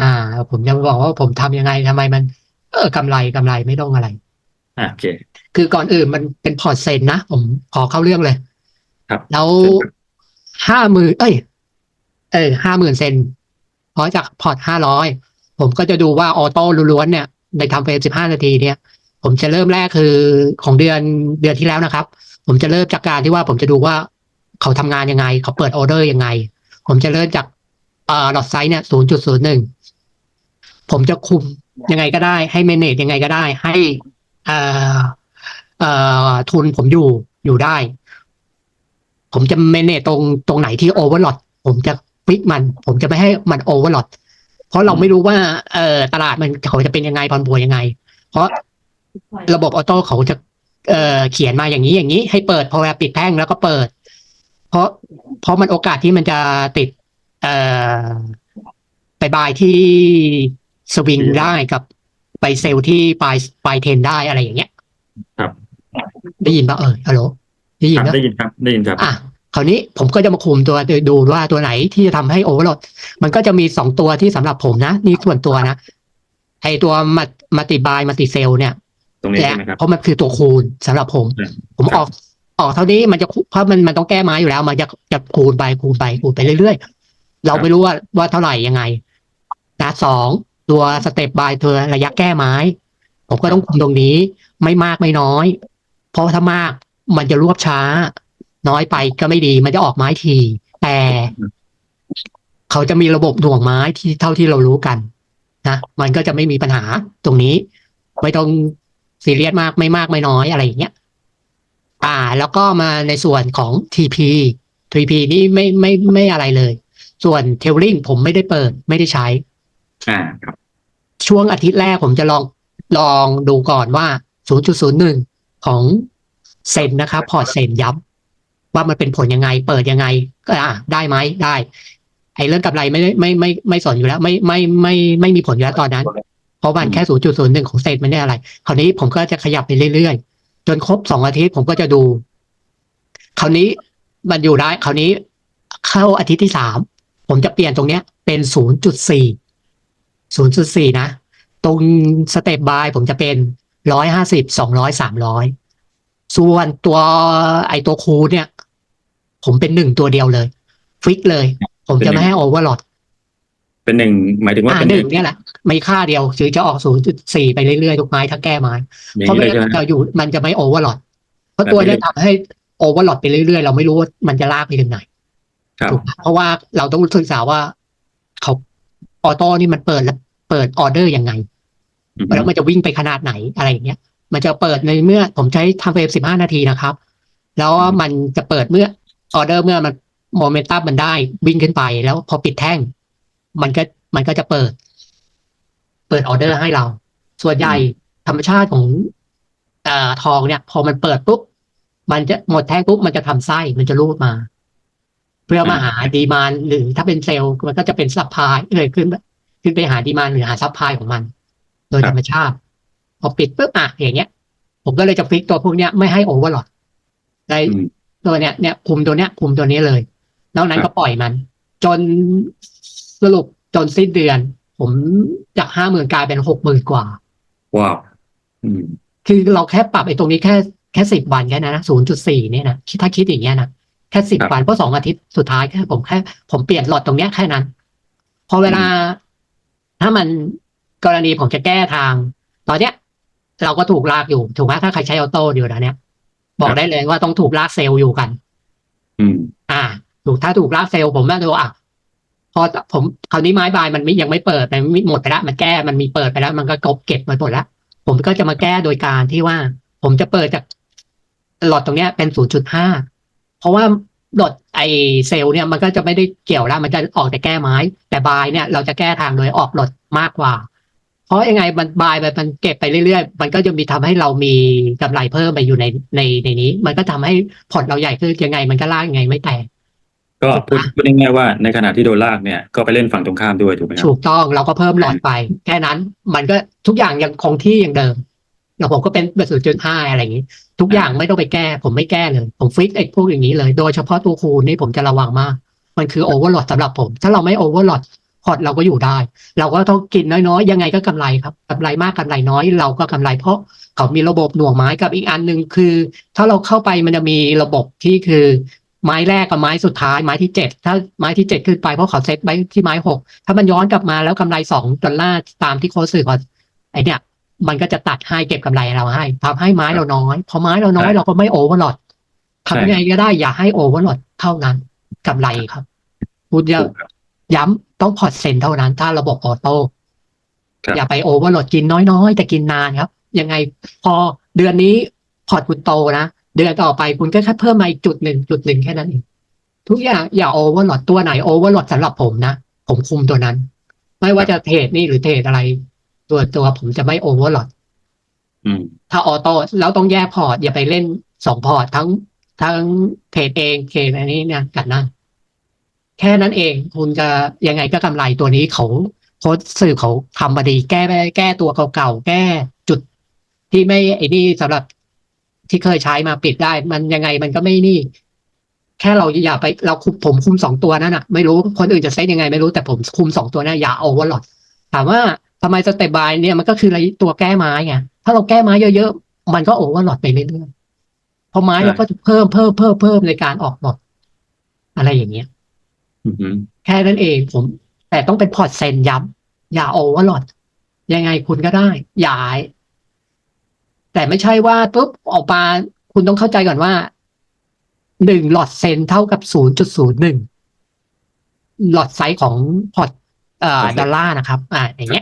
อ่า ผมจะบอกว่าผมทำยังไงทำไมมัน เออกำไรกำไรไม่ต้องอะไรอ่าโอเค คือก่อนอื่นมันเป็นพอร์ตเซนนะ ผมขอเข้าเรื่องเลย ครับ แล้วเชิญครับห้าหมื่นเอ้ย เออห้าหมื่นเซนเพราะจากพอร์ตห้าร้อยผมก็จะดูว่าออโต้ล้วนๆเนี่ย ในทำเฟรมสิบห้านาทีเนี่ย ผมจะเริ่มแรกคือของเดือนเดือนที่แล้วนะครับ ผมจะเริ่มจากการที่ว่าผมจะดูว่าเขาทำงานยังไง เขาเปิดออเดอร์ยังไง ผมจะเริ่มจากเอ่อหลอดไซส์เนี่ยศูนย์จุดศูนย์หนึ่งผมจะคุมยังไงก็ได้ ให้เมเนจยังไงก็ได้ ให้เอ่อเอ่อทุนผมอยู่อยู่ได้ ผมจะเมเนจตรงตรงไหนที่โอเวอร์ลอดผมจะฟิกมัน ผมจะไม่ให้มันโอเวอร์ลอดเพราะเราไม่รู้ว่าเอ่อตลาดมันเขาจะเป็นยังไงพอนบัวยังไง เพราะระบบออโต้เขาจะเอ่อเขียนมาอย่างนี้อย่างนี้ ให้เปิดพอเวลาปิดแท่งแล้วก็เปิด เพราะเพราะมันโอกาสที่มันจะติด เอ่อไปบายที่สวิงได้กับไปเซลล์ที่ปลายปลายเทรนได้อะไรอย่างเงี้ย ครับ ได้ยินปะเออฮัลโหลได้ยิคนรับนะได้ยินครับ ได้ยินครับ อะคราวนี้ผมก็จะมาคุมตัวดูว่าตัวไหนที่จะทำให้โอเวอร์โหลด มันก็จะมีสองตัวที่สำหรับผมนะ นี่ส่วนตัวนะไอตัวมามาติบายมาติเซลเนี่ยตรงนี้และใช่ไหมครับเพราะมันคือตัวคูณสำหรับผมอืมผมครับออกออกเท่านี้มันจะคูเพราะมันมันต้องแก้ไม้อยู่แล้ว มันจะจะคูณไปคูณไปคูณไปเรื่อยๆ เราไม่รู้ว่าว่าเท่าไหร่ยังไงนะสองตัวสเต็ปบายตัวระยะแก้ไม้ ผมก็ต้องคุมตรงนี้ ไม่มากไม่น้อย เพราะถ้ามากมันจะรวบช้า น้อยไปก็ไม่ดีมันจะออกไม้ที แต่เขาจะมีระบบหน่วงไม้ที่เท่าที่เรารู้กันนะมันก็จะไม่มีปัญหาตรงนี้ ไม่ต้องซีเรียสมากไม่มากไม่น้อยอะไรอย่างเงี้ยอ่า แล้วก็มาในส่วนของ TP TP นี่ไม่ไม่ไม่อะไรเลย ส่วนเทลลิงผมไม่ได้เปิดไม่ได้ใช้ อ่าครับ ช่วงอาทิตย์แรกผมจะลองลองดูก่อนว่า 0.01 ของเซนนะครับพอร์ตเซนย้ำว่ามันเป็นผลยังไง เปิดยังไง ก็อะได้ไหมได้ไอ้เรื่องกำไรไม่ได้ไม่ไม่ไม่สนอยู่แล้ว ไม่ไม่ไม่ไม่มีผลอยู่แล้วตอนนั้น เพราะมันแค่ 0.01 ของเซนมันไม่ได้อะไร คราวนี้ผมก็จะขยับไปเรื่อยๆ จนครบสองอาทิตย์ผมก็จะดู คราวนี้มันอยู่ได้ คราวนี้เข้าอาทิตย์ที่สาม ผมจะเปลี่ยนตรงเนี้ยเป็น 0.4ศูนย์จุดสี่นะ ตรงสเต็ปบายผมจะเป็นร้อยห้าสิบสองร้อยสามร้อยส่วนตัวไอตัวคูณเนี่ย ผมเป็นหนึ่งตัวเดียวเลย ฟิกเลย ผมจะไม่ให้โอเวอร์ลอดเป็นหนึ่งหมายถึงว่าอ่าเป็นหหนึ่นึ่งงเนี่ยแหละไม่ค่าเดียวคือจะออกศูนย์จุดสี่ไปเรื่อยๆทุกไม้ถ้าแก้ไม้อย่างเพราะนี้ไม่เลยใช่ไหมงั้นเราอยู่มันจะไม่โอเวอร์ลอดเพราะตัวเนี้ยทำให้โอเวอร์ลอดไปเรื่อยๆ เราไม่รู้ว่ามันจะลากไปถึงไหนครับ ถูกปะเพราะว่าเราต้องศึกษาว่าเขาออโต้นี่มันเปิดแล้วเปิดออเดอร์ยังไงอืมแล้วมันจะวิ่งไปขนาดไหนอะไรอย่างเงี้ย มันจะเปิดในเมื่อผมใช้ทำเวฟสิบห้านาทีนะครับ แล้วมันจะเปิดเมื่อออเดอร์เมื่อมันโมเมนตัมมันได้วิ่งขึ้นไปแล้วพอปิดแท่ง มันก็มันก็จะเปิด เปิดออเดอร์ให้เรา ส่วนใหญ่ธรรมชาติของเอ่อทองเนี่ย พอมันเปิดปุ๊บมันจะหมดแท่งปุ๊บมันจะทำไส้มันจะรูดมาเพื่อมาหาดีมานหรือถ้าเป็นเซลล์มันก็จะเป็นซัพพลายเลยขึ้น ขึ้นไปหาดีมานหรือหาซัพพลายของมัน โดยธรรมชาติพอปิดปุ๊บอะอย่างเงี้ย ผมก็เลยจะฟิกตัวพวกเนี้ยไม่ให้โอเวอร์ลอดในอืมตัวเนี้ยเนี่ยคุมตัวเนี้ยคุมตัวนี้เลยนอกนั้นครัก็บปล่อยมัน จนสรุปจนสิ้นเดือน ผมจากห้าหมื่นกลายเป็นหกหมื่นกว่าว้าวอืมคือเราแค่ปรับไอ้ตรงนี้แค่แค่สิบวันแค่นั้นนะศูนย์จุดสี่เนี่ยนะคิดถ้าคิดอย่างเงี้ยนะ แค่สิบวันเพราะสองอาทิตย์สุดท้ายแค่ผมแค่ผมเปลี่ยนหลอดตรงเนี้ยแค่นั้น พอเวลา ถ้ามันกรณีผมจะแก้ทาง ตอนเนี้ย เราก็ถูกลากอยู่ถูกไหมถ้าใครใช้ออโต้อยู่นะเนี่ยบอกได้เลยว่าต้องถูกลากเซลล์อยู่กัน อืม อ่า ถูกถ้าถูกลากเซลล์ผมแม่ดูอะพอผมคราวนี้ไม้บายมันไม่ยังไม่เปิดมันไม่หมดไปแล้วมันแก้มันมีเปิดไปแล้ว มันก็กบเก็บมาหมดแล้วผมก็จะมาแก้โดยการที่ว่า ผมจะเปิดจากหลอดตรงเนี้ยเป็น0.5 เพราะว่าหลอดไอเซลล์เนี่ยมันก็จะไม่ได้เกี่ยวแล้วมันจะออกแต่แก้ไม้ แต่บายเนี่ยเราจะแก้ทางโดยออกหลอดมากกว่า เพราะยังไงมันบายไปมันเก็บไปเรื่อยๆ มันก็จะมีทำให้เรามีกำไรเพิ่มไปอยู่ในในในนี้ มันก็ทำให้พอร์ตเราใหญ่ขึ้นยังไง มันก็ลากยังไงไม่แตกก็พูดพูดง่ายๆว่าในขณะที่โดนลากเนี่ยก็ไปเล่นฝั่งตรงข้ามด้วยถูกไหมครับถูกต้องเราก็เพิ่มหลอดไป แค่นั้นมันก็ทุกอย่างยังคงที่อย่างเดิม แล้วผมก็เป็นแบบศูนย์จุดห้าอะไรอย่างนี้ ทุกอย่างไม่ต้องไปแก้ ผมไม่แก้เลย ผมฟิกไอ้พวกอย่างนี้เลย โดยเฉพาะตัวคูณนี่ผมจะระวังมาก มันคือโอเวอร์โหลดสำหรับผม ถ้าเราไม่โอเวอร์โหลดพอร์ตเราก็อยู่ได้ เราก็ต้องกินน้อยๆ ยังไงก็กำไรครับกำไรมากกำไรน้อย เราก็กำไรเพราะเขามีระบบหน่วงไม้กับอีกอันหนึ่งคือ ถ้าเราเข้าไปมันจะมีระบบที่คือไม้แรกกับไม้สุดท้ายไม้ที่เจ็ดถ้าไม้ที่เจ็ดขึ้นไปเพราะเขาเซ็ตไว้ที่ไม้หกถ้ามันย้อนกลับมาแล้วกำไรสองดอลลาร์ตามที่โค้ชสื่อก่อนไอเนี่ย มันก็จะตัดให้เก็บกำไรเราให้ทำให้ไม้เราน้อย พอไม้เราน้อยใช่เราก็ไม่โอเวอร์ลอดใช่ทำยังไงก็ได้อย่าให้โอเวอร์ลอดเท่านั้นกำไรครับคุณจะถูกครับย้ำต้องพอร์ตเซ็นเท่านั้น ถ้าระบบออโต้ครับอย่าไปโอเวอร์โหลดกินน้อยๆ แต่กินนานครับ ยังไงพอเดือนนี้พอร์ตคุณโตนะเดือนต่อไปคุณก็แค่เพิ่มมาอีกจุดหนึ่งจุดหนึ่งแค่นั้นเองทุกอย่างอย่าโอเวอร์โหลดตัวไหนโอเวอร์โหลดสำหรับผมนะ ผมคุมตัวนั้น ไม่ว่าจะเทรดนี่หรือเทรดอะไร ตัวตัวผมจะไม่โอเวอร์โหลดอืมถ้าออโต้แล้วต้องแยกพอร์ต อย่าไปเล่นสองพอร์ต ทั้งทั้งเทรดเองเทรดอันนี้เนี่ยกันนั่นแค่นั้นเองคุณจะยังไงก็กำไรตัวนี้เขาโค้ชสื่อเขาทำมาดีแก้แก้ตัวเก่าๆแก้จุดที่ไม่ไอ้นี่สำหรับที่เคยใช้มาปิดได้ มันยังไงมันก็ไม่นี่ แค่เราอย่าไปเราคุมผมคุมสองตัวนั่นน่ะไม่รู้คนอื่นจะเซตยังไงไม่รู้แต่ผมคุมสองตัวนั้นอย่าโอเวอร์ลอดถามว่า ทำไมสเตปบายเนี่ยมันก็คือตัวแก้ไม้ไงถ้าเราแก้ไม้เยอะๆ มันก็โอเวอร์ลอดไปเรื่อยๆเพอไม้ใช่เราก็จะเพิ่มเพิ่มเพิ่มเพิ่มในการออกหลอดอะไรอย่างเงี้ยอืมแค่นั้นเองผม แต่ต้องเป็นพอร์ตเซนย้ำอย่าโอเวอร์ลอดยังไงคุณก็ได้อย่าแต่ไม่ใช่ว่าปุ๊บออกมาคุณต้องเข้าใจก่อนว่าหนึ่งหลอดเซนเท่ากับศูนย์จุดศูนย์หนึ่งหลอดไซส์ของพอร์ตเอ่อดอลลาร์นะครับ อ่าอย่างเงี้ย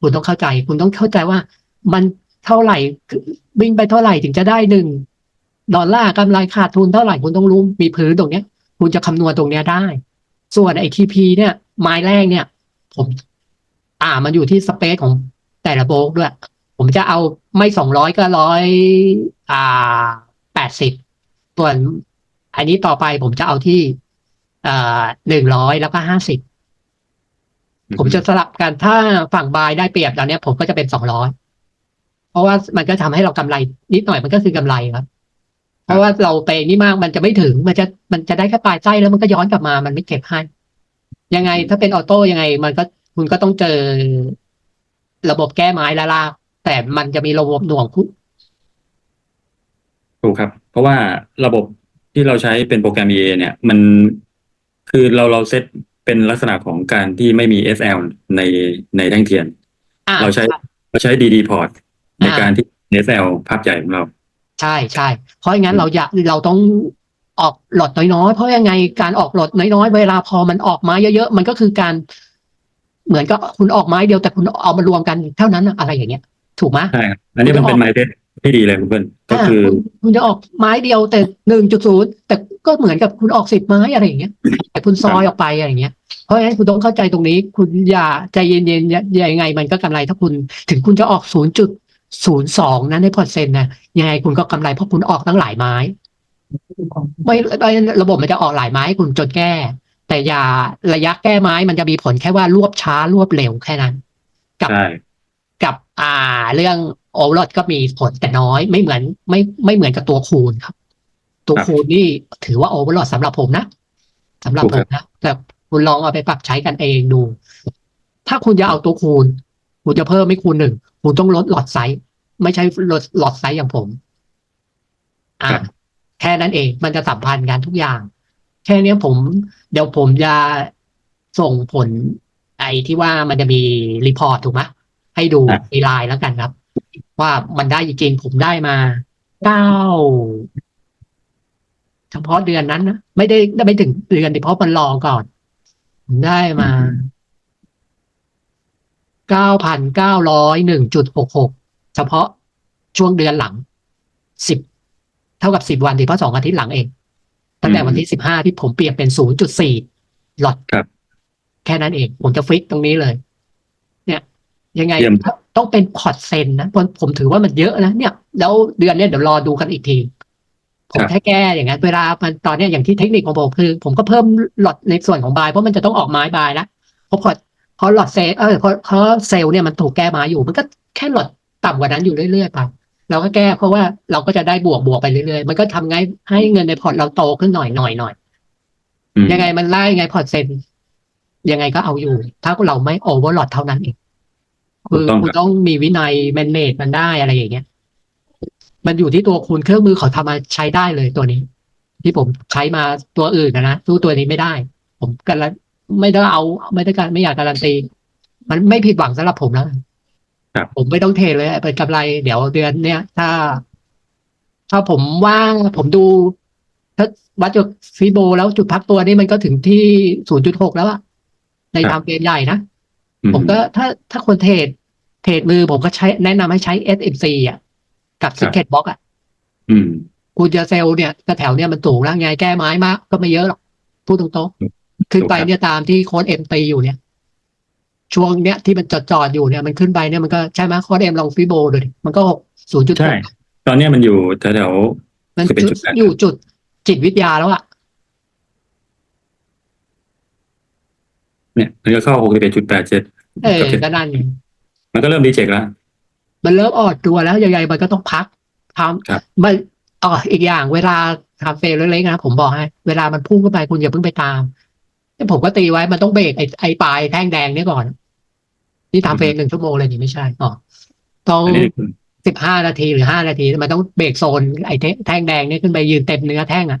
คุณต้องเข้าใจ คุณต้องเข้าใจว่า มันเท่าไหร่วิ่งไปเท่าไหร่ถึงจะได้หนึ่งดอลลาร์กำไรขาดทุนเท่าไหร่คุณต้องรู้มีพื้นตรงเนี้ย คุณจะคำนวณตรงเนี้ยได้ ส่วนไอทีพีเนี่ยไม้แรกเนี่ย ผมอ่ามันอยู่ที่สเปซของแต่ละโบกด้วย ผมจะเอาไม่สองร้อยก็ร้อยอ่าแปดสิบส่วนอันนี้ต่อไปผมจะเอาที่อ่าหนึ่งร้อยแล้วก็ห้าสิบ ผมจะสลับกันถ้าฝั่งบายได้เปรียบตอนเนี้ยผมก็จะเป็นสองร้อยเพราะว่ามันก็ทำให้เรากำไรนิดหน่อยมันก็คือกำไรครับ เพราะว่าเราไปนี่มากมันจะไม่ถึงมันจะมันจะได้แค่ปลายไส้แล้วมันก็ย้อนกลับมามันไม่เก็บให้ ยังไงถ้าเป็นออโต้ยังไง มันก็คุณก็ต้องเจอระบบแก้ไม้ละลากแต่มันจะมีระบบหน่วงคุณถูกครับ เพราะว่าระบบที่เราใช้เป็นโปรแกรม EA เนี่ย มันคือเราเราเซต เป็นลักษณะของการที่ไม่มี SL ในในแท่งเทียน อ่าเราใช้เราใช้ DD port ในการที่ SL ภาพใหญ่ของเรา ใช่ใช่เพราะงั้นเราอยากเราต้องออกหลอดน้อยๆ เพราะยังไงการออกหลอดน้อยๆ เวลาพอมันออกมาเยอะๆ มันก็คือการ เหมือนก็คุณออกไม้เดียวแต่คุณเอามารวมกันเท่านั้นน่ะอะไรอย่างเงี้ย ถูกไหมใช่ครับอันนี้มันเป็น mindset ที่ดีเลยคุณเปิ้ลก็อ่า คือคุณคุณจะออกไม้เดียวแต่หนึ่งจุดศูนย์แต่ก็เหมือนกับคุณออกสิบไม้อะไรอย่างเงี้ย แต่คุณซอยออกไปอะไรอย่างเงี้ยเพราะฉะนั้นคุณต้องเข้าใจตรงนี้ คุณอย่าใจเย็นๆอย่าอย่ายังไง มันก็กำไรถ้าคุณ ถึงคุณจะออกศูนย์จุดศูนย์สองนะในพอร์ตเซ็นต์นะยังไงคุณก็กำไรเพราะคุณออกตั้งหลายไม้ ไม่ไม่ระบบมันจะออกหลายไม้ให้คุณจนแก้ แต่อย่าระยะแก้ไม้มันจะมีผลแค่ว่ารวบช้ารวบเร็วแค่นั้นกับใช่กับ อ่า เรื่องโอเวอร์ลดก็มีผลแต่น้อยไม่เหมือนไม่ไม่เหมือนกับตัวคูณครับ ตัวคูณนี่ถือว่าโอเวอร์ลดสำหรับผมนะสำหรับผมนะแต่คุณลองเอาไปปรับใช้กันเองดู ถ้าคุณจะเอาตัวคูณ คุณจะเพิ่มไม่คูณหนึ่งคุณต้องลดหลอดไซส์ไม่ใช่ลดหลอดไซส์อย่างผม อ่าแค่นั้นเองมันจะสัมพันธ์กันทุกอย่าง แค่เนี้ยผมเดี๋ยวผมจะส่งผลไอ้ที่ว่ามันจะมีรีพอร์ตถูกไหม ให้ดูครับในไลน์แล้วกันครับ ว่ามันได้จริงๆผมได้มาเก้าเฉพาะเดือนนั้นนะไม่ได้ไม่ถึงเดือนดิเพราะมันรอก่อน ผมได้มาเก้าพันเก้าร้อยหนึ่งจุดหกหกเฉพาะช่วงเดือนหลังสิบเท่ากับสิบวันที่เพราะสองอาทิตย์หลังเอง ตั้งแต่วันที่สิบห้าที่ผมเปลี่ยนเป็นศูนย์จุดสี่หลอดครับแค่นั้นเอง ผมจะฟิกตรงนี้เลยเนี่ย ยังไงเยี่ยมต้องเป็นพอร์ตเซนนะเพราะผมถือว่ามันเยอะนะเนี่ย แล้วเดือนเนี้ยเดี๋ยวรอดูกันอีกที ผมแค่แก้อย่างนั้นเวลามันตอนเนี้ยอย่างที่เทคนิคของผมคือ ผมก็เพิ่มหลอดในส่วนของบายเพราะมันจะต้องออกไม้บายแล้วเพราะพอเพราะหลอดเซลเออเพราะเพราะเซลล์เนี่ยมันถูกแก้ไม้อยู่ มันก็แค่หลอดต่ำกว่านั้นอยู่เรื่อยๆไปเราก็แก้เพราะว่าเราก็จะได้บวกบวกไปเรื่อยๆ มันก็ทำไงให้เงินในพอร์ตเราโตขึ้นหน่อยหน่อยหน่อยอืมยังไงมันไล่ไงพอร์ตเซนยังไงก็เอาอยู่ ถ้าเราไม่โอเวอร์ลอดเท่านั้นเองถู คืกอต้องคุณครับต้องมีวินัยแมนเนจมันได้อะไรอย่างเงี้ย มันอยู่ที่ตัวคุณเครื่องมือเขาทำมาใช้ได้เลยตัวนี้ ที่ผมใช้มาตัวอื่นนะนะสู้ตัวนี้ไม่ได้ ผมการันไม่ได้เอาไม่ได้การไม่อยากการันตี มันไม่ผิดหวังสำหรับผมแล้วครับ ผมไม่ต้องเทรดเลยเป็นกำไรเดี๋ยวเดือนเนี้ยถ้า ถ้าผมว่างผมดู ถ้าวัดจากฟีโบแล้วจุดพักตัวนี้มันก็ถึงที่ศูนย์จุดหกแล้วอะในครับ ทำเกมใหญ่นะ อืผมก็ถ้าถ้าคนเทรด เทรดมือผมก็ใช้แนะนำให้ใช้ SMC อะ กับ Secret Box อะอืมคุณจะเซลล์เนี่ยแถวๆเนี่ยมันสูงแล้วไงแก้ไม้มาก ก็ไม่เยอะหรอก พูดตรงๆ ขึ้นไปถูกครับเนี่ยตามที่โค้ดเอ็มตีอยู่เนี่ย ช่วงเนี้ยที่มันจอดจอดๆอยู่เนี่ยมันขึ้นไปเนี่ยมันก็ใช่ไหมโค้ดเอ็มลองฟิโบดูดิมันก็หกศูนย์จุดหใช่กตอนเนี้ยมันอยู่แถวมันคือเป็นจุดแปดอยู่จุดจิตวิทยาแล้วอะๆเนี่ยมันก็เข้าหกสิบเอ็ดจุดแปดเจ็ดเออก็นั่นไง มันก็เริ่มดีเจกแล้ว มันเริ่มอ่อนตัวแล้วยังไงมันก็ต้องพักทครับำมันอ๋ออีกอย่างเวลาทำเฟรมเล็กๆนะผมบอกให้ เวลามันพุ่งขึ้นไปคุณอย่าเพิ่งไปตามผมก็ตีไว้มันต้องเบรกไอ้ไอ้ปลายแท่งแดงเนี่ยก่อน นี่ทำเฟรมหนึ่งชั่วโมงเลยนี่ไม่ใช่อ๋อต้อง อันนี้สิบห้านาทีหรือห้านาที มันต้องเบรกโซนไอ้แท่งแดงเนี่ยขึ้นไปยืนเต็มเนื้อแท่งอะ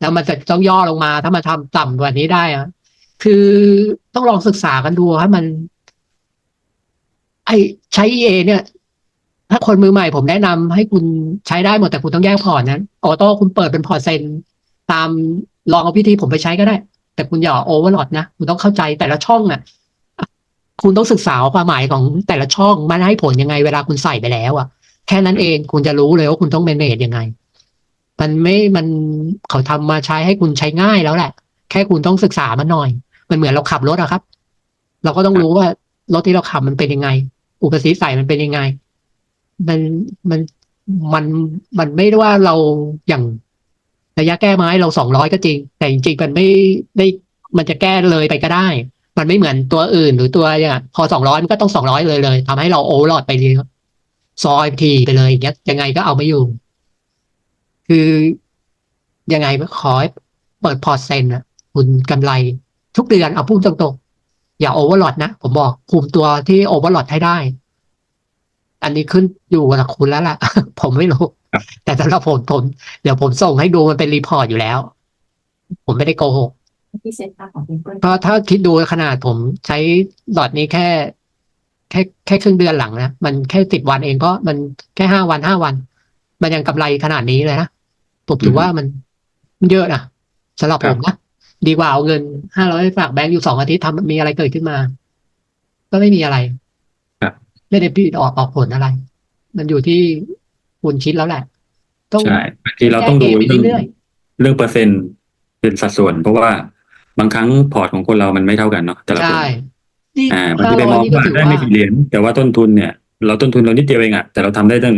แล้วมันจะต้องย่อลงมาถ้ามาทำต่ำกว่านี้ได้อะคือต้องลองศึกษากันดูว่ามัน ไอใช้ EA เนี่ย ถ้าคนมือใหม่ผมแนะนำให้คุณใช้ได้หมดแต่คุณต้องแยกพอร์ตนั้นออโต้คุณเปิดเป็นพอร์ตเซนตามลองเอาวิธีผมไปใช้ก็ได้ แต่คุณอย่าโอเวอร์หลอดนะ คุณต้องเข้าใจแต่ละช่องอะ คุณต้องศึกษาความหมายของแต่ละช่องมันให้ผลยังไงเวลาคุณใส่ไปแล้วอะแค่นั้นเองคุณจะรู้เลยว่าคุณต้องเมนเนจยังไง มันไม่มันเขาทำมาใช้ให้คุณใช้ง่ายแล้วแหละ แค่คุณต้องศึกษามันหน่อย มันเหมือนเราขับรถอะครับ เราก็ต้องรู้ว่ารถที่เราขับมันเป็นยังไง อุปนิสัยมันเป็นยังไง มันมันมันมันไม่ได้ว่าเราอย่างระยะแก้ไม้เราสองร้อยก็จริง แต่จริงๆมันไม่ได้มันจะแก้เลยไปก็ได้ มันไม่เหมือนตัวอื่นหรือตัวเนี่ยพอสองร้อยมันก็ต้องสองร้อยเลยเลยทำให้เราโอเวอร์โหลดไปเลยซอยทีไปเลยอย่างเงี้ยยังไงก็เอาไม่อยู่ คือยังไงขอเปิดพอร์ตเซนอะคุณกำไรทุกเดือนเอาพูดตรงๆ อย่าโอเวอร์โหลดนะ ผมบอกคุมตัวที่โอเวอร์โหลดให้ได้ อันนี้ขึ้นอยู่กับคุณแล้วล่ะ ผมไม่รู้ครับแต่สำหรับผมผมเดี๋ยวผมส่งให้ดูมันเป็นรีพอร์ตอยู่แล้ว ผมไม่ได้โกหกที่เซ็ตอัพของ Google เพราะถ้าคิดดูขนาดผมใช้หลอดนี้แค่ แค่แค่ครึ่งเดือนหลังนะ มันแค่สิบวันเองก็มันแค่ห้าวันห้าวัน มันยังกำไรขนาดนี้เลยนะผมถือว่ามันมันเยอะนะสำหรับครัผบมนะ ดีกว่าเอาเงินห้าร้อยฝากแบงก์อยู่สองอาทิตย์ทำมีอะไรเกิดขึ้นมา ก็ไม่มีอะไรครับไม่ได้พี่ออกออกผลอะไร มันอยู่ที่คุณคิดแล้วแหละต้องใช่บางทีเราต้องดูแก้เกมไปเรื่องเรื่อยเรื่องเปอร์เซ็นต์เป็นสัดส่วน เพราะว่าบางครั้งพอร์ตของคนเรามันไม่เท่ากันเนาะแต่ละคนใช่นี่อ่าบางห้าทีไปร้อมยองนี่ก็ว่าถือได้ว่าไม่กี่เหรียญแต่ว่าต้นทุนเนี่ย เราต้นทุนเรานิดเดียวเองอะแต่เราทำได้ตั้ง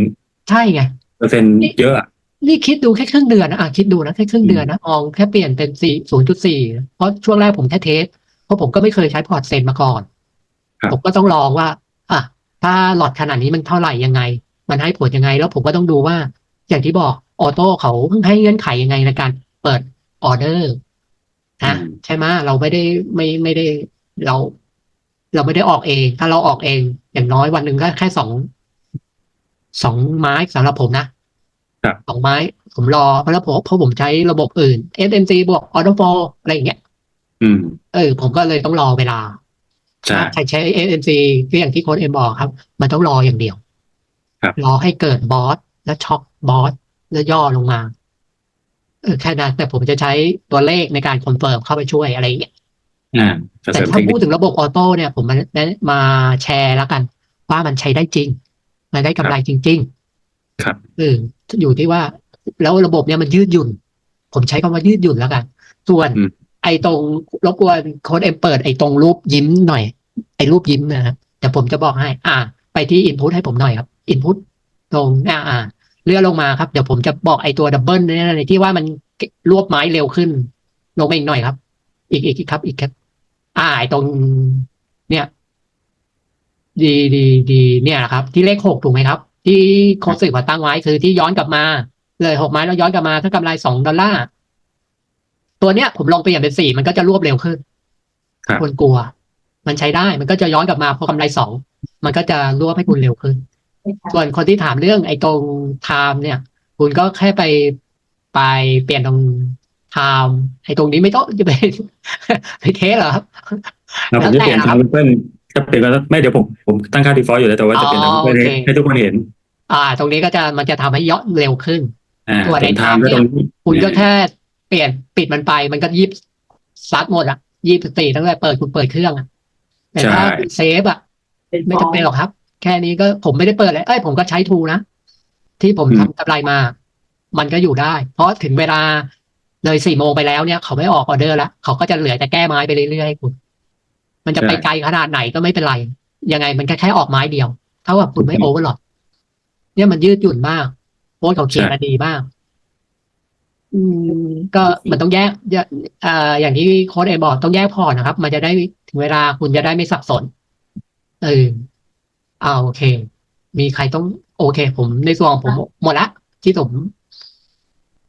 ใช่ไงเปอร์เซ็นต์นี่เยอะอะ นี่คิดดูแค่ครึ่งเดือนนะอะคิดดูนะแค่ครึ่งเดือนนะอองแค่เปลี่ยนเป็นสี่ศูนย์จุดสี่เพราะช่วงแรกผมแค่เทสเพราะผมก็ไม่เคยใช้พอร์ตเซนมาก่อนครับผมก็ต้องลองว่าอะถ้าหลอดขนาดนี้มันเท่าไหร่ยังไง มันให้ผลยังไง แล้วผมก็ต้องดูว่า อย่างที่บอกออโต้เขาให้เงื่อนไขยังไงในการเปิดออเดอร์นะใช่ไหมเราไม่ได้ไม่ไม่ได้เรา เราไม่ได้ออกเอง ถ้าเราออกเอง อย่างน้อยวันหนึ่งก็แค่สองสองไม้สำหรับผมนะครับ สองไม้ ผมรอเพราะผมเพราะผมใช้ระบบอื่น SMC บวก Auto f o r อะไรอย่างเงี้ยอืมเออ ผมก็เลยต้องรอเวลาใช่ถ้าใครใช้ SMC ก็อย่างที่โค้ดเอ็มบอกครับ มันต้องรออย่างเดียวครับรอให้เกิดบอสแล้วช็อกบอสแล้วย่อลงมาเออแค่นั้นแต่ผมจะใช้ตัวเลขในการคอนเฟิร์มเข้าไปช่วยอะไรอย่างเงี้ยอ่าจะแต่เสริมถ้าเทคนิพูคดถึงระบบออโต้เนี่ย ผมมาแนะมาแชร์แล้วกัน ว่ามันใช้ได้จริง มันได้กำไรจริง ๆ ครับเออ อยู่ที่ว่า แล้วระบบเนี่ยมันยืดหยุ่น ผมใช้คำว่ายืดหยุ่นแล้วกัน ส่วนอืมไอ้ตรงรบกวนโค้ดเอ็มเปิดไอ้ตรงรูปยิ้มหน่อย ไอ้รูปยิ้มนะครับเดี๋ยวผมจะบอกให้ อ่า ไปที่อินพุตให้ผมหน่อยครับอินพุตตรงอ่าอ่าเลื่อนลงมาครับ เดี๋ยวผมจะบอกไอ้ตัวดับเบิลเนี่ยนะที่ว่ามันรวบไม้เร็วขึ้น ลงไปอีกหน่อยครับ อีกอีกครับ อีกครับ อ่าไอ้ตรง เนี่ย ดีดีดีเนี่ยนะครับ ที่เลขหกถูกไหมครับ ที่โค้ดสื่อมาตั้งไว้คือที่ย้อนกลับมา เลยหกไม้แล้วย้อนกลับมาถ้ากำไรสองดอลลาร์ตัวเนี้ยผมลองเปลี่ยนเป็นสี่มันก็จะรวบเร็วขึ้นครับคนกลัว มันใช้ได้มันก็จะย้อนกลับมาพอกำไรสองมันก็จะรวบให้คุณเร็วขึ้น ส่วนคนที่ถามเรื่องไอ้ตรงไทม์เนี่ย คุณก็แค่ไปไปเปลี่ยนตรงไทม์ไอ้ตรงนี้ไม่ต้องจะไปไปเทสเหรอครับแล้วผมจะเปลี่ยนแล้วแต่ทาง Google จะเปลี่ยนก็ไม่เดี๋ยวผมผมตั้งค่า default อยู่แล้วแต่ว่าจะเปลี่ยนทางอ๋อ Google ให้โอเคให้ทุกคนเห็น อ่า ตรงนี้ก็จะมันจะทำให้ย่อเร็วขึ้นอ่าตัวส่วนในทางทางก็เนี่ยตรงนี้คุณก็แค่เปลี่ยนปิดมันไป มันก็ยิบซัดหมดอะยิบสี่ตั้งแต่เปิดคุณเปิดเครื่องอะแต่ถ้าคุณเซฟอะไม่จำเป็นหรอกครับ แค่นี้ก็ผมไม่ได้เปิดเลยเอ้ยผมก็ใช้ทูนะ ที่ผมอืมทำกำไรมา มันก็อยู่ได้ เพราะถึงเวลาเลยสี่โมงไปแล้วเนี่ย เขาไม่ออกออเดอร์แล้วเขาก็จะเหลือแต่แก้ไม้ไปเรื่อยๆให้คุณ มันจะไปไกลขนาดไหนก็ไม่เป็นไร ยังไงมันแค่แค่ออกไม้เดียว เท่ากับคุณไม่โอเวอร์หลอด เนี่ยมันยืดหยุ่นมากโค้ดเขาเขียนมาดีมาก อืม ก็มันต้องแยกแยกอ่าอย่างที่โค้ดเอบอกต้องแยกพอร์ตนะครับ มันจะได้ถึงเวลาคุณจะได้ไม่สับสนเอออ่าโอเค มีใครต้อง โอเค ผมในส่วนของผมหมดละที่ผม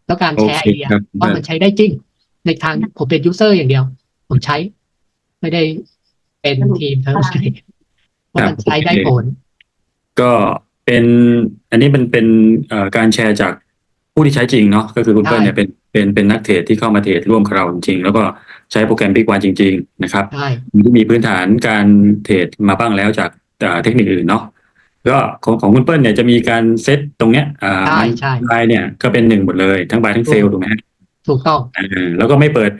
ต้องการโอแชร์เคไอเดียครับว่ามันใช้ได้จริง ในทางผมเป็นยูเซอร์อย่างเดียว ผมใช้ ไม่ได้เป็นทีมเท่าไหร่ว่ามันใช้ได้ผล ก็ เป็นอันนี้มันเป็นเอ่อการแชร์จากผู้ที่ใช้จริงเนาะก็คือคุณเปิ้ลใช่เนี่ยเป็นเป็นเป็นนักเทรดที่เข้ามาเทรดร่วมกับเราจริงๆ แล้วก็ใช้โปรแกรม Big One จริง ๆ นะครับใช่ที่มีพื้นฐานการเทรดมาบ้างแล้วจากเอ่อเทคนิคอื่นเนาะก็ของของคุณเปิ้ลเนี่ยจะมีการเซตตรงเนี้ยอ่าใช่ใช่บายเนี่ยก็เป็นหนึ่งหมดเลยทั้งบายทั้งเซลล์ถูกไหมฮะถูกต้องอ่าแล้วก็ไม่เปิด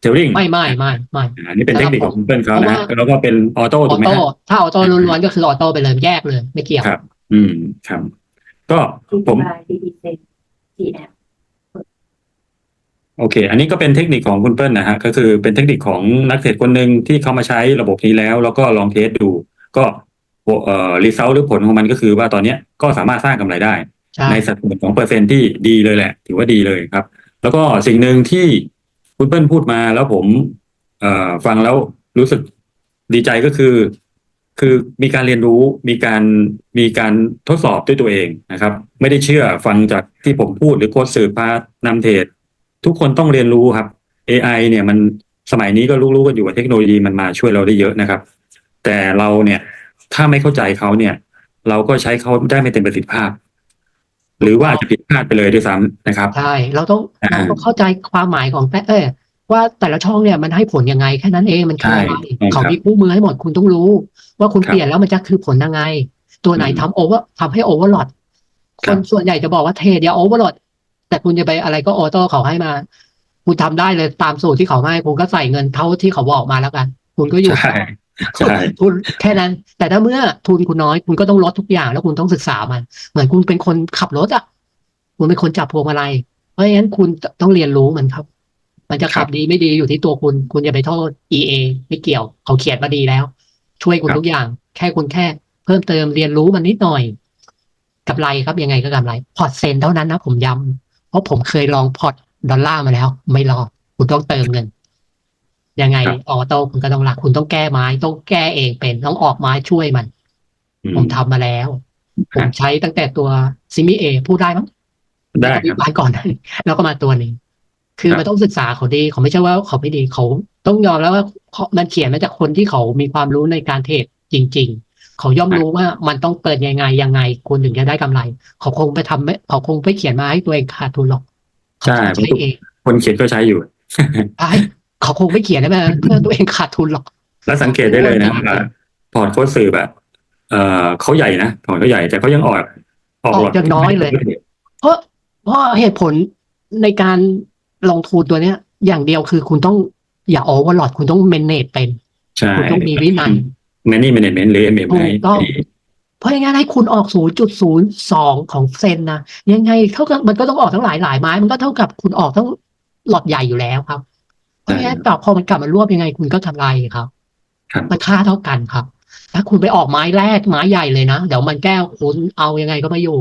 เทลลิงไม่ไม่ไม่ไม่อันนี้เป็นเทคนิคของคุณเปิ้ลเขาเพราะนะว่าแล้วก็เป็นออโต้อถูอกไหมโต้ฮะถ้าออโต้ล้วนๆก็คือออโต้ไปเลยแยกเลยไม่เกี่ยวครับ อืมครับ ก็ผม GM โอเค อันนี้ก็เป็นเทคนิคของคุณเปิ้ลนะฮะ ก็คือเป็นเทคนิคของนักเทรดคนหนึ่งที่เข้ามาใช้ระบบนี้แล้ว แล้วก็ลองเทสดู ก็เอ่อรีเซลหรือผลของมันก็คือว่าตอนเนี้ยก็สามารถสร้างกำไรได้ใช่ในสัดส่วนของเปอร์เซ็นต์ที่ดีเลยแหละ ถือว่าดีเลยครับ แล้วก็สิ่งหนึ่งที่คุณเปิ้ลพูดมาแล้วผม เอ่อฟังแล้วรู้สึกดีใจก็คือ คือมีการเรียนรู้มีการมีการทดสอบด้วยตัวเองนะครับ ไม่ได้เชื่อฟังจากที่ผมพูดหรือโค้ดสื่อพานำเทรดทุกคนต้องเรียนรู้ครับ AI เนี่ยมันสมัยนี้ก็รู้ๆกันอยู่ว่าเทคโนโลยีมันมาช่วยเราได้เยอะนะครับ แต่เราเนี่ยถ้าไม่เข้าใจเขาเนี่ย เราก็ใช้เขาได้ไม่เต็มประสิทธิภาพ หรือว่าอาจจะผิดพลาดไปเลยด้วยซ้ำนะครับ ใช่ เราต้องเราต้องเข้าใจความหมายของแต่เออ ว่าแต่ละช่องเนี่ยมันให้ผลยังไงแค่นั้นเองมันคืออะไรใช่เขาครับมีคู่มือให้หมดคุณต้องรู้ ว่าคุณครับเปลี่ยนแล้วมันจะคือผลยังไง ตัวไหนอืมทำโอเวอร์ทำให้โอเวอร์ลอดคครับนส่วนใหญ่จะบอกว่าเทรดอย่าโอเวอร์ลอดแต่คุณจะไปอะไรก็ออโต้เขาให้มา คุณทำได้เลยตามสูตรที่เขาให้คุณก็ใส่เงินเท่าที่เขาบอกมาแล้วกัน คุณก็อยู่ ใช่ ใช่ ทุนแค่นั้น แต่ถ้าเมื่อทุนคุณน้อยคุณก็ต้องลดทุกอย่างแล้วคุณต้องศึกษามัน เหมือนคุณเป็นคนขับรถอะ คุณเป็นคนจับพวงมาลัยเพราะฉะนั้นคุณต้องเรียนรู้มันครับ มันจะขับดีไม่ดีอยู่ที่ตัวคุณ คุณอย่าไปโทษ EA ไม่เกี่ยว เขาเขียนมาดีแล้ว ช่วยคุณครับทุกอย่าง แค่คุณแค่ เพิ่มเติมเรียนรู้มันนิดหน่อยกำไรครับยังไงก็กำไร พอร์ตเซนเท่านั้นนะผมย้ำเพราะผมเคยลองพอร์ตดอลลาร์มาแล้ว ไม่รอดคุณต้องเติมเงินยังไงครับออโต้คุณก็ต้องหลักคุณต้องแก้ไม้ ต้องแก้เองเป็นต้องออกไม้ช่วยมันอืผมทำมาแล้ว ผมใช้ตั้งแต่ตัวซิมิเอพูดได้มั้งได้แล้วก็คมีรับไม้ก่อนหน้านี้แล้วก็มาตัวนี้ คือครับมันต้องศึกษาเขาดีเขาไม่ใช่ว่าเขาไม่ดีเขาต้องยอมแล้วว่าเขามันเขียนมาจากคนที่เขามีความรู้ในการเทรดจริง ๆ เขาย่อมรู้ว่ามันต้องเปิดยังไงยังไงคุณถึงจะได้กำไร เขาคงไปทำไม่เขาคงไปเขียนมาให้ตัวเองขาดทุนหรอกเขาใช่ใช้เองคนเขียนก็ใช้อยู่ใช่เขาคงไม่เขียนให้มาเพื่อตัวเองขาดทุนหรอก แล้วสังเกตได้เลยนะว่าพอร์ตโค้ดสื่อแบบเอ่อเขาใหญ่นะพอร์ตเขาใหญ่แต่เขายังออกออกอย่างน้อยเลย เพราะเพราะเหตุผลในการ ลงทุนตัวเนี้ย อย่างเดียวคือคุณต้องอย่าโอเวอร์ลอดคุณต้องเมนเนจเป็น ใช่คุณต้องมีวินัยแมนนี่แมเนจเมนต์หรือ MM ถูกต้อง เพราะอย่างนั้นให้คุณออก 0.02 ของเซนนะ ยังไงเท่ากับมันก็ต้องออกทั้งหลายหลายไม้ มันก็เท่ากับคุณออกทั้งหลอดใหญ่อยู่แล้วครับ เพราะงั้นแต่พอมันกลับมารวบยังไงคุณก็ทำลายครับครับมันค่าเท่ากันครับ ถ้าคุณไปออกไม้แรกไม้ใหญ่เลยนะ เดี๋ยวมันแก้วคุณเอายังไงก็ไม่อยู่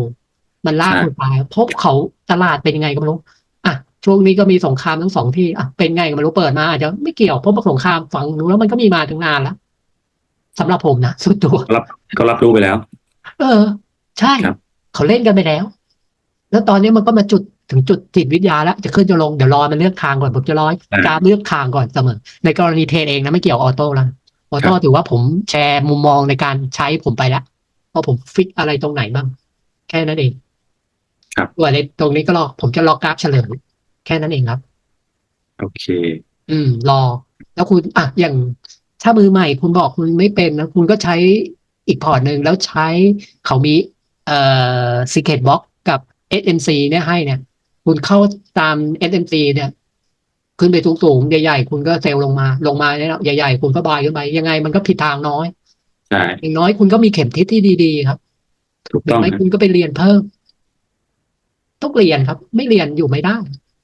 มันลากคุณไปพบเขาตลาดเป็นยังไงก็ไม่รู้อะ ช่วงนี้ก็มีสงครามทั้งสองที่อะเป็นไงก็ไม่รู้เปิดมาอาจจะไม่เกี่ยวเพราะว่าสงครามฝั่งนู้นแล้วมันก็มีมาถึงนานแล้วสำหรับผมนะสุดตัวรับเขารับรู้ไปแล้ว เออ ใช่ครับเขาเล่นกันไปแล้ว แล้วตอนนี้มันก็มาจุดถึงจุดจิตวิทยาแล้ว จะขึ้นจะลงเดี๋ยวรอมันเลือกทางก่อนผมจะรอให้อ่ากราฟเลือกทางก่อนเสมอ ในกรณีเทรดเองนะไม่เกี่ยวออโต้แล้วออโต้ครับถือว่าผมแชร์มุมมองในการใช้ผมไปแล้วว่าผมฟิกอะไรตรงไหนบ้าง แค่นั้นเอง ครับส่วนในตรงนี้ก็รอผมจะรอกราฟเฉลย แค่นั้นเองครับ โอเค อืม รอ แล้วคุณอะอย่างถ้ามือใหม่คุณบอกคุณไม่เป็นนะคุณก็ใช้อีกพอร์ตหนึ่งแล้วใช้เขามีเอ่อ secret box กับ SMC เนี่ยให้เนี่ย คุณเข้าตาม SMC เนี่ย ขึ้นไปสูงๆ ใหญ่ๆ คุณก็เซลล์ลงมา ลงมาเนี่ยใหญ่ๆ คุณก็บายขึ้นไป ยังไงมันก็ผิดทางน้อยใช่อย่างน้อยคุณก็มีเข็มทิศที่ดีๆ ครับถูกหรือต้องไม่ฮะคุณก็ไปเรียนเพิ่ม ต้องเรียนครับ ไม่เรียนอยู่ไม่ได้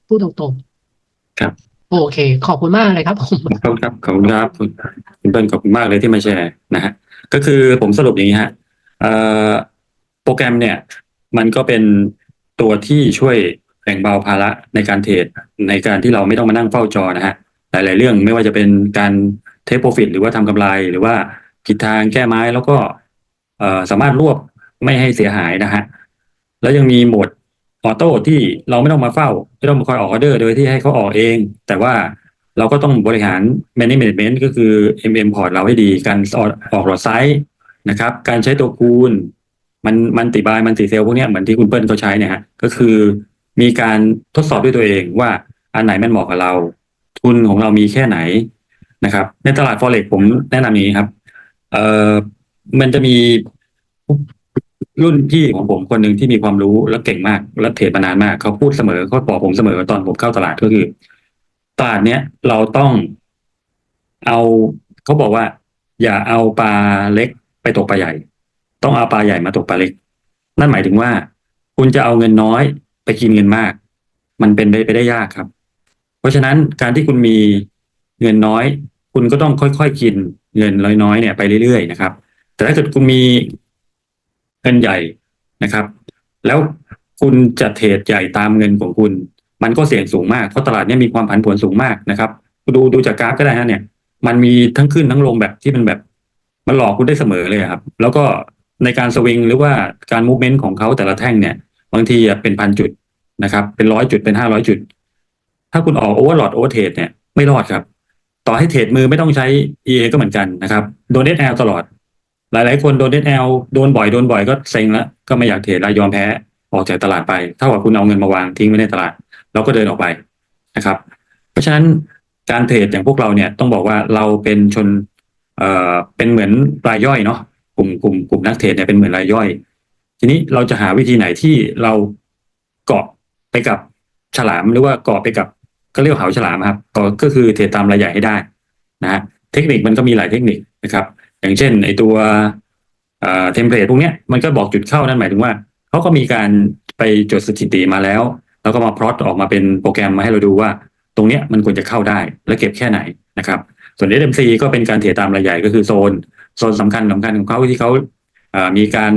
พูดตรงๆครับ โอเค ขอบคุณมากเลยครับผมขอบคุณครับขอบคุณครับคุณคุณเปิ้ลขอบคุณมากเลยที่มาแชร์นะฮะก็คือผมสรุปอย่างนี้ฮะเอ่อโปรแกรมเนี่ย มันก็เป็นตัวที่ช่วยแบ่งเบาภาระในการเทรดในการที่เราไม่ต้องมานั่งเฝ้าจอนะฮะหลาย ๆ เรื่องไม่ว่าจะเป็นการเทคโปรฟิตหรือว่าทำกำไรหรือว่าผิดทางแก้ไม้แล้วก็เอ่อสามารถรวบไม่ให้เสียหายนะฮะแล้วยังมีโหมด ออโต้ที่เราไม่ต้องมาเฝ้า ไม่ต้องมาคอยออกออเดอร์โดยที่ให้เขาออกเอง แต่ว่าเราก็ต้องบริหาร management ก็คือ MM port เราให้ดี การออกออกหลอดไซส์นะครับ การใช้ตัวคูณ มันมันติบายมันติเซลพวกนี้เหมือนที่คุณเปิ้ลเขาใช้เนี่ยฮะก็คือมีการทดสอบด้วยตัวเองว่าอันไหนมันเหมาะกับเรา ทุนของเรามีแค่ไหนนะครับ ในตลาด forex ผมแนะนำอย่างนี้ครับเอ่อมันจะมี รุ่นพี่ของผมคนหนึ่งที่มีความรู้และเก่งมาก และเทรดมานานมากเขาพูดเสมอเขาบอกผมเสมอตอนผมเข้าตลาดก็คือตลาดเนี้ยเราต้องเอาเขาบอกว่า อย่าเอาปลาเล็กไปตกปลาใหญ่ ต้องเอาปลาใหญ่มาตกปลาเล็ก นั่นหมายถึงว่า คุณจะเอาเงินน้อยไปกินเงินมาก มันเป็นไปได้ยากครับ เพราะฉะนั้นการที่คุณมีเงินน้อย คุณก็ต้องค่อยๆกินเงินน้อยๆเนี่ยไปเรื่อยๆนะครับ แต่ถ้าเกิดคุณมี เงินใหญ่นะครับ แล้วคุณจะเทรดใหญ่ตามเงินของคุณ มันก็เสี่ยงสูงมากเพราะตลาดนี้มีความผันผวนสูงมากนะครับ ดูดูจากกราฟก็ได้ฮะเนี่ย มันมีทั้งขึ้นทั้งลงแบบที่มันแบบมันหลอกคุณได้เสมอเลยครับ แล้วก็ในการสวิงหรือว่าการมูฟเมนต์ของเขาแต่ละแท่งเนี่ย บางทีเป็นพันจุดนะครับ เป็นร้อยจุดเป็นห้าร้อยจุด ถ้าคุณออกโอเวอร์หลอดโอเวอร์เทรดเนี่ยไม่รอดครับ ต่อให้เทรดมือไม่ต้องใช้ EA ก็เหมือนกันนะครับ โดนเอสแอลตลอด หลายๆ คนโดนเอแอลโดนบ่อยโดนบ่อยก็เซ็งแล้วก็ไม่อยากเทรดแล้วยอมแพ้ออกจากตลาดไปเท่ากับคุณเอาเงินมาวางทิ้งไว้ในตลาด แล้วก็เดินออกไปนะครับ เพราะฉะนั้นการเทรดอย่างพวกเราเนี่ยต้องบอกว่าเราเป็นชนเอ่อเป็นเหมือนรายย่อยเนาะกลุ่มกลุ่มกลุ่มนักเทรดเนี่ยเป็นเหมือนรายย่อย ทีนี้เราจะหาวิธีไหนที่เราเกาะไปกับฉลามหรือว่าเกาะไปกับก็เรียกเหาฉลามครับก็คือเทรดตามรายใหญ่ให้ได้นะฮะเทคนิคมันก็มีหลายเทคนิคนะครับ อย่างเช่นไอตัวเทมเพลตพวกนี้มันก็บอกจุดเข้านั่นหมายถึงว่าเขาก็มีการไปจดสถิติมาแล้ว แล้วก็มาพลอตออกมาเป็นโปรแกรมมาให้เราดูว่า ตรงเนี้ยมันควรจะเข้าได้และเก็บแค่ไหนนะครับ ส่วน SMC ก็เป็นการเทรดตามรายใหญ่ก็คือโซนโซนสำคัญสำคัญของเขาที่เขามีการ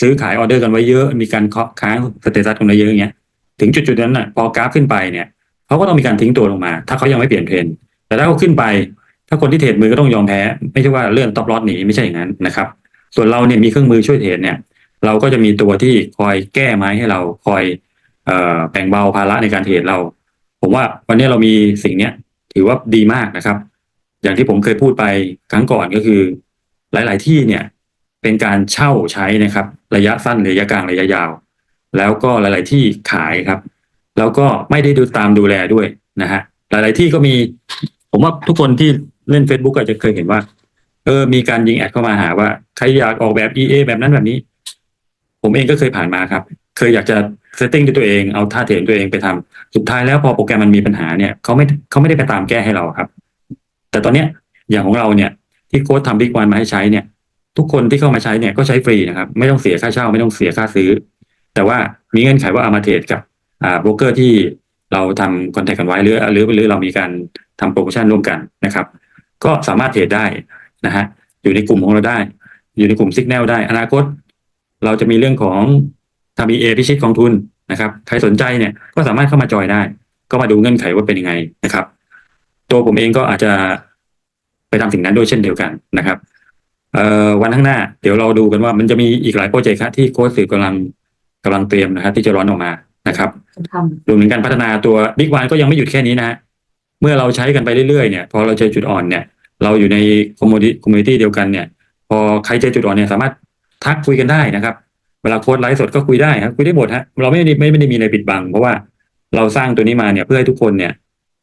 ซื้อขายออเดอร์กันไว้เยอะ มีการเคาะค้างสเตตัสกันไว้เยอะอย่างเงี้ยถึงจุดจุดๆนั้นน่ะพอกราฟขึ้นไปเนี่ยเขาก็ต้องมีการทิ้งตัวลงมา ถ้าเขายังไม่เปลี่ยนเทรนแต่ถ้าเขาขึ้นไป ถ้าคนที่เทรดมือก็ต้องยอมแพ้ ไม่ใช่ว่าเลื่อนต็อปลอสหนีไม่ใช่อย่างนั้นนะครับ ส่วนเราเนี่ยมีเครื่องมือช่วยเทรดเนี่ย เราก็จะมีตัวที่คอยแก้ไม้ให้เราคอยเอ่อแบ่งเบาภาระในการเทรดเรา ผมว่าวันนี้เรามีสิ่งเนี้ยถือว่าดีมากนะครับ อย่างที่ผมเคยพูดไปครั้งก่อนก็คือ หลาย ๆ ที่เนี่ยเป็นการเช่าใช้นะครับ ระยะสั้นระยะกลางระยะยาว แล้วก็หลาย ๆ ที่ขายครับ แล้วก็ไม่ได้ดูตามดูแลด้วยนะฮะหลาย ๆ ที่ก็มี ผมว่าทุกคนที่ เล่น Facebook อาจจะเคยเห็นว่า เออ มีการยิงแอดเข้ามาหาว่า ใครอยากออกแบบ EA แบบนั้นแบบนี้ ผมเองก็เคยผ่านมาครับ เคยอยากจะเซตติ้งด้วยตัวเองเอาท่าเทรดตัวเองไปทำสุดท้ายแล้วพอโปรแกรมมันมีปัญหาเนี่ยเขาไม่เขาไม่ได้ไปตามแก้ให้เราครับ แต่ตอนเนี้ยอย่างของเราเนี่ย ที่โค้ดทำบิ๊กวันมาให้ใช้เนี่ย ทุกคนที่เข้ามาใช้เนี่ยก็ใช้ฟรีนะครับ ไม่ต้องเสียค่าเช่า ไม่ต้องเสียค่าซื้อ แต่ว่ามีเงื่อนไขว่าเอามาเทรดกับอ่าโบรกเกอร์ที่เราทำคอนแทคกันไว้หรือหรือหรือเรามีการทำโปรโมชั่นร่วมกันนะครับ ก็สามารถเทรดได้นะฮะอยู่ในกลุ่มของเราได้ อยู่ในกลุ่มซิกแนลได้ อนาคต เราจะมีเรื่องของทำ EA พิชิตกองทุนนะครับ ใครสนใจเนี่ยก็สามารถเข้ามาจอยได้ ก็มาดูเงื่อนไขว่าเป็นยังไงนะครับ ตัวผมเองก็อาจจะไปทำสิ่งนั้นด้วยเช่นเดียวกันนะครับเอ่อวันข้างหน้า เดี๋ยวเราดูกันว่ามันจะมีอีกหลายโปรเจกต์ครับที่โค้ชสื่อกำลังกำลังเตรียมนะครับ ที่จะร้อนออกมานะครับจะทรวมถึงการพัฒนาตัวบิ๊กวันก็ยังไม่หยุดแค่นี้นะฮะ เมื่อเราใช้กันไปเรื่อยๆเนี่ยพอเราเจอจุดอ่อนเนี่ยเราอยู่ในคอมมูนิตี้คอมมูนิตี้เดียวกันเนี่ย พอใครเจอจุดอ่อนเนี่ยสามารถทักคุยกันได้นะครับ เวลาโค้ดไลฟ์สดก็คุยได้ครับคุยได้หมดฮะเราไม่ได้ไม่ไม่ได้มีอะไรปิดบัง เพราะว่าเราสร้างตัวนี้มาเนี่ยเพื่อให้ทุกคนเนี่ย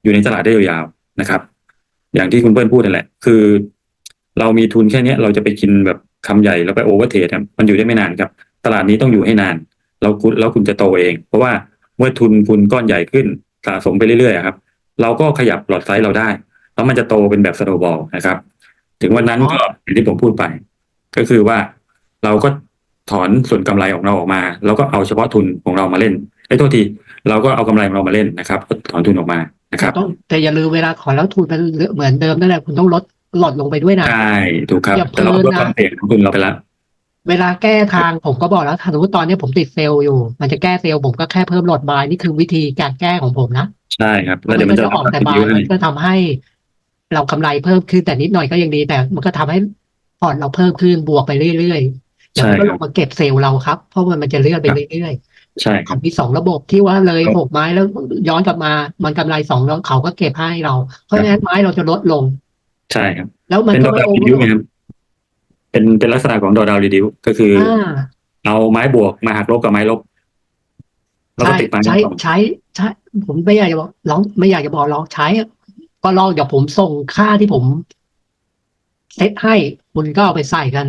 อยู่ในตลาดได้ยาวๆนะครับ อย่างที่คุณเปิ้ลพูดนั่นแหละ คือ เรามีทุนแค่เนี้ยเราจะไปกินแบบคำใหญ่แล้วไปโอเวอร์เทรดมันอยู่ได้ไม่นานครับ ตลาดนี้ต้องอยู่ให้นาน เราคุณแล้วคุณจะโตเอง เพราะว่าเมื่อทุนคุณก้อนใหญ่ขึ้นสะสมไปเรื่อยๆครับ เราก็ขยับหลอดไซส์เราได้ แล้วมันจะโตเป็นแบบสโนบอลนะครับ ถึงวันนั้นก็อย่างที่ผมพูดไป ก็คือว่าเราก็ถอนส่วนกำไรของเราออกมา แล้วก็เอาเฉพาะทุนของเรามาเล่นไอ้ยโทษทีเราก็เอากำไรของเรามาเล่นนะครับก็ถอนทุนออกมานะครับต้องแต่อย่าลืมเวลาขอแล้วทุนมันเหมือนเดิมนั่นแหละคุณต้องลดหลอดลงไปด้วยนะใช่ถูกครับอย่าแต่เราเพลิก็นนะต้องเปลี่ยนทุนเราไปแล้ว เวลาแก้ทางผมก็บอกแล้วถ้าสมมติตอนนี้ผมติดเซลล์อยู่ มันจะแก้เซลล์ผมก็แค่เพิ่มหลอดบายนี่คือวิธีการแก้ของผมนะใช่ครับแล้วมัเดี๋ยวมันก็จะจะออกแต่รีบาวิยวให้มันก็ทำให้ เรากำไรเพิ่มขึ้นแต่นิดหน่อยก็ยังดี แต่มันก็ทำให้พอร์ตเราเพิ่มขึ้นบวกไปเรื่อยๆอย่างใช่นั้นก็คลรับงมาเก็บเซลล์เราครับ เพราะว่ามันจะเลื่อนไปครับเรื่อยใช่ครับๆมีสองระบบที่ว่าเลยครับหกไม้แล้วย้อนกลับมา มันกำไรสองแล้วเขาก็เก็บให้เรา เพราะฉะนั้นไม้เราจะลดลง ใช่ครับ แล้วมันเป็นดก็อไม่ดาวโอรีเวดิวอร์นะครับ เป็นเป็นลักษณะของดอดาวรีดิวก็คือออ่า เอาไม้บวกมาหักลบกับไม้ลบ แล้วก็ใช่ติดไม้ใช้ต่อใช้ใช้ ผมไม่อยากจะบอกลองไม่อยากจะบอกลองใช้อะก็ลองเดี๋ยวผมส่งค่าที่ผมเซตให้คุณก็เอาไปใส่กัน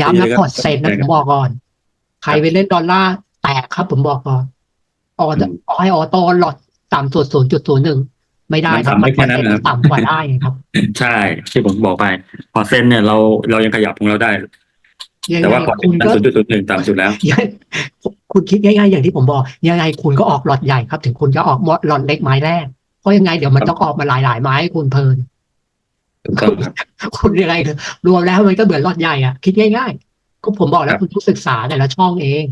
ย้ำนะพอร์ตเซ็นนะผมบอกก่อน ใครไปเล่นดอลลาร์แตกครับผมบอกก่อนอออให้ออโต้หลอดต่ำสุดศูนย์จุดศูนย์หนึ่ง ไม่ได้ครับมันทำได้แค่นั้นนะครับต่ำกว่าได้ครับ ใช่ที่ผมบอกไปพอเซ็นเนี่ยเราเรายังขยับของเราได้ยังแต่ไงว่าพอคุณก็ศูนย์จุดศูนย์หนึ่งต่ำสุดแล้วยังคุณคิดง่ายๆอย่างที่ผมบอก ยังไงคุณก็ออกหลอดใหญ่ครับ ถึงคุณจะออกหลอดเล็กไม้แรกเพราะยังไงเดี๋ยวมันต้องออกมาหลายๆไม้ให้คุณเพลินถูกต้องครับคุณยังไงรวมแล้วมันก็เหมือนหลอดใหญ่อะคิดง่ายๆก็ผมบอกแล้ครัวบคุณต้องศึกษาแต่ละช่องเอง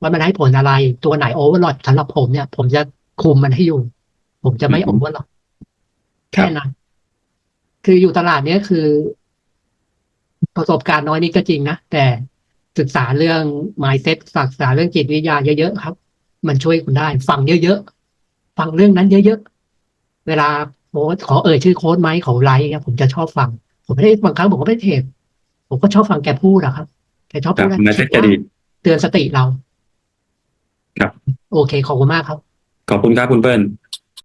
ว่ามันให้ผลอะไรตัวไหนโอเวอร์หลอดสำหรับผมเนี่ย ผมจะคุมมันให้อยู่ ผมจะไม่โอเวอร์หลอดแค่นั้นคืออยู่ตลาดเนี้ยคือ ประสบการณ์น้อยนี่ก็จริงนะ แต่ศึกษาเรื่อง mindset ศึกษาเรื่องจิตวิทยาเยอะๆครับ มันช่วยคุณได้ ฟังเยอะๆฟังเรื่องนั้นเยอะๆเวลาโค้ดขอเอ่ยชื่อโค้ดไหมของไลฟ์เนี่ยผมจะชอบฟัง ผมไม่ได้บางครั้งผมก็ไม่ได้เทรดผมก็ชอบฟังแกพูดอะครับแกชอบครัพูบดอะไรมาเซ็ตจะดีเตือนสติเรา ครับ โอเคขอบคุณมากครับ ขอบคุณครับคุณเปิ้ล